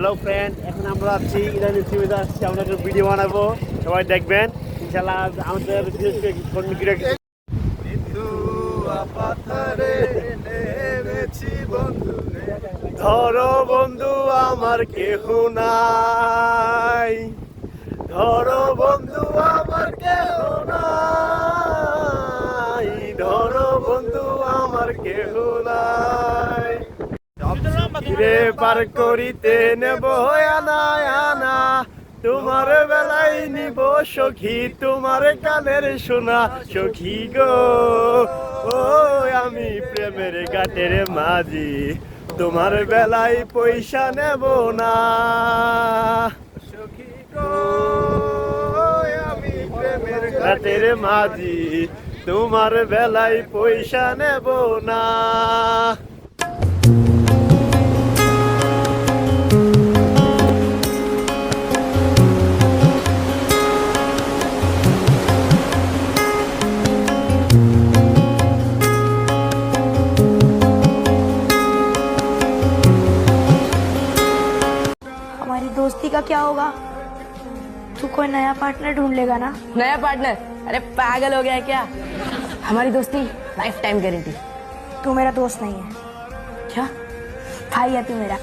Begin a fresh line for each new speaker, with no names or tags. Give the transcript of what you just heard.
Hello friend এখন আমরা আছি, ইরানি টিভিতে আসছি, আমরা একটা ভিডিও বানাবো। সবাই দেখবেন। ইনশাল্লাহ আমাদের বিশেষ করে কর্মীরা ধরো বন্ধু, আমার কেহ নাই। ধরো বন্ধু, আমার কেহ নাই। ধরো বন্ধু, আমার কেহ নাই। রে পার করিতে নেব আনা আনা। তোমার বেলায় নিব সখী, তোমার কানের শোনা সখী গো, ও, আমি প্রেমের গাটের মাঝি। তোমার বেলায় পয়সা নেব না। তোমার বেলায় পয়সা নেব না।
दोस्ती का क्या होगा? तू कोई नया पार्टनर ढूंढ लेगा ना?
नया पार्टनर अरे पागल हो गया है क्या? हमारी दोस्ती लाइफ टाइम गारंटी
तू मेरा दोस्त नहीं है।
क्या?
भाई है तू मेरा।